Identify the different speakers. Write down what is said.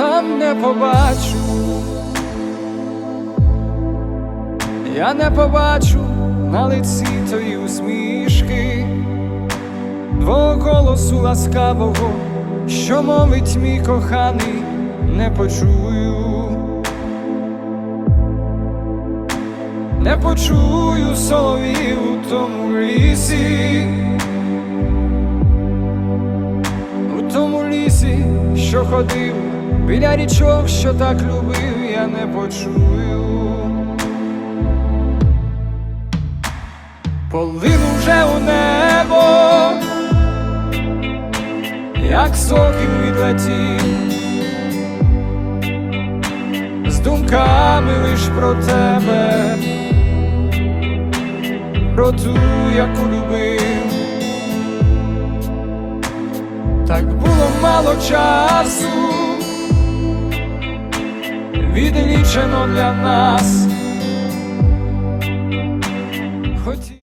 Speaker 1: я не побачу, я не побачу на лиці тої усмішки, твого голосу ласкавого, що мовить мій коханий, не почую. Не почую соловів у тому лісі, у тому лісі, що ходив, біля річок, що так любив, я не почую. Полину вже у небо, як сокіл відлетів, з думками лиш про тебе, про ту, яку любив. Так було мало часу, відлічено для нас.